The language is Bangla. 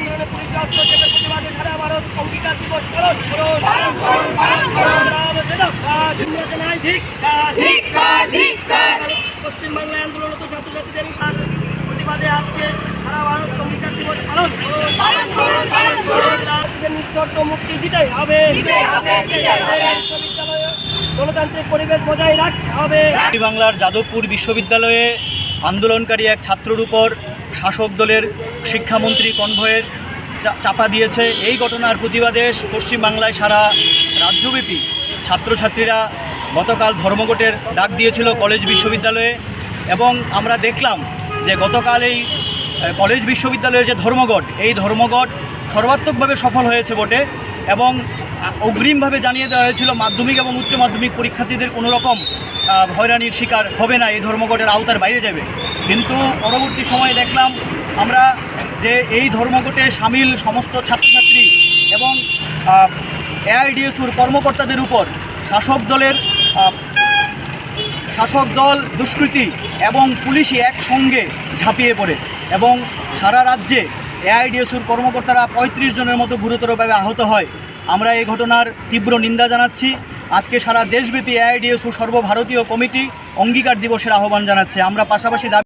ইউনিয়নে পুলিশ আত্মহত্যার প্রতিবাদে সারা ভারত অঙ্গীকার দিবস পালন করুন। পশ্চিমবাংলা আন্দোলনত ছাত্রছাত্রীদের প্রতিবাদে আজকে সারা ভারত অঙ্গীকার দিবস পালন করুন। নিঃশর্ত মুক্তি দিতেই হবে। বিশ্ববিদ্যালয়ে গণতান্ত্রিক পরিবেশ বজায় রাখতে হবে। বাংলার যাদবপুর বিশ্ববিদ্যালয়ে আন্দোলনকারী এক ছাত্রর উপর শাসক দলের শিক্ষামন্ত্রী কনভয়ের চাপা দিয়েছে। এই ঘটনার প্রতিবাদে পশ্চিমবাংলায় সারা রাজ্যব্যাপী ছাত্রছাত্রীরা গতকাল ধর্মঘটের ডাক দিয়েছিল কলেজ বিশ্ববিদ্যালয়ে এবং আমরা দেখলাম যে গতকাল এই কলেজ বিশ্ববিদ্যালয়ের যে ধর্মঘট, এই ধর্মঘট সর্বাত্মকভাবে সফল হয়েছে বটে এবং অগ্রিমভাবে জানিয়ে দেওয়া হয়েছিল, মাধ্যমিক এবং উচ্চ মাধ্যমিক পরীক্ষার্থীদের কোনো রকম হয়রানির শিকার হবে না, এই ধর্মঘটের আওতার বাইরে যাবে। কিন্তু পরবর্তী সময়ে দেখলাম আমরা যে এই ধর্মঘটে সামিল সমস্ত ছাত্রছাত্রী এবং এআইডিএসুর কর্মকর্তাদের উপর শাসক দলের শাসক দল, দুষ্কৃতী এবং পুলিশই একসঙ্গে ঝাঁপিয়ে পড়ে এবং সারা রাজ্যে এআইডিএসুর কর্মকর্তারা পঁয়ত্রিশ জনের মতো গুরুতরভাবে আহত হয়। আমরা এই ঘটনার তীব্র নিন্দা জানাচ্ছি। আজকে সারা দেশব্যাপী এআইডিএসু সর্বভারতীয় কমিটি অঙ্গীকার দিবসের আহ্বান জানাচ্ছে। আমরা পাশাপাশি দাবি